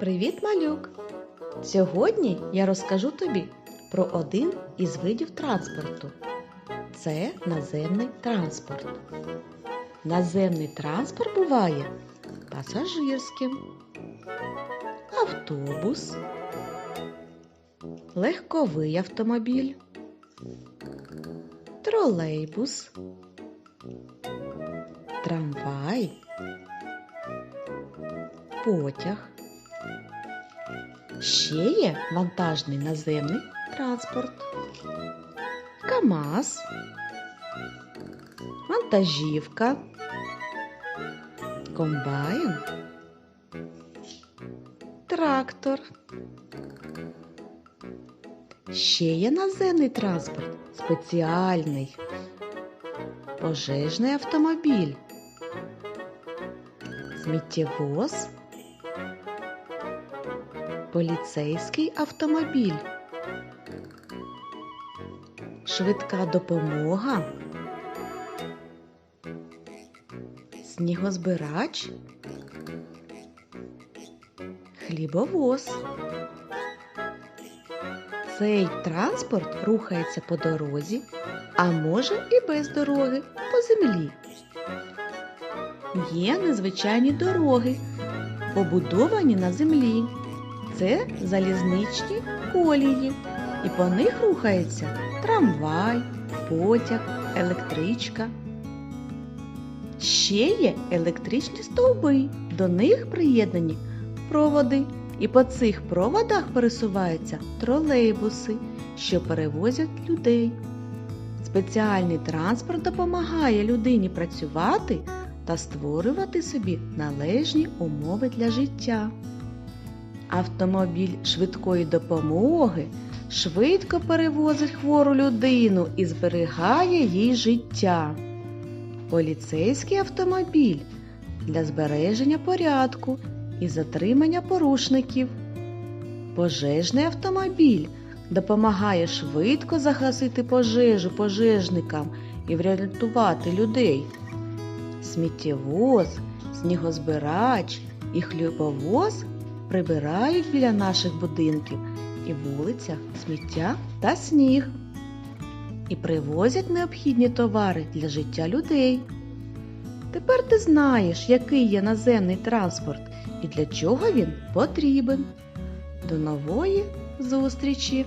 Привіт, малюк! Сьогодні я розкажу тобі про один із видів транспорту. Це наземний транспорт. Наземний транспорт буває пасажирським, автобус, легковий автомобіль, тролейбус, трамвай, потяг. Ще є вантажний наземний транспорт, КАМАЗ, вантажівка, комбайн, трактор. Ще є наземний транспорт? Спеціальний, пожежний автомобіль, сміттєвоз. Поліцейський автомобіль, швидка допомога, снігозбирач, хлібовоз. Цей транспорт рухається по дорозі, а може і без дороги по землі. Є незвичайні дороги, побудовані на землі це залізничні колії, і по них рухається трамвай, потяг, електричка. Ще є електричні стовби, до них приєднані проводи, і по цих проводах пересуваються тролейбуси, що перевозять людей. Спеціальний транспорт допомагає людині працювати та створювати собі належні умови для життя. Автомобіль швидкої допомоги швидко перевозить хвору людину і зберігає їй життя. Поліцейський автомобіль для збереження порядку і затримання порушників. Пожежний автомобіль допомагає швидко загасити пожежу пожежникам і врятувати людей. Сміттєвоз, снігозбирач і хлібовоз прибирають біля наших будинків і вулицях сміття та сніг. І привозять необхідні товари для життя людей. Тепер ти знаєш, який є наземний транспорт і для чого він потрібен. До нової зустрічі!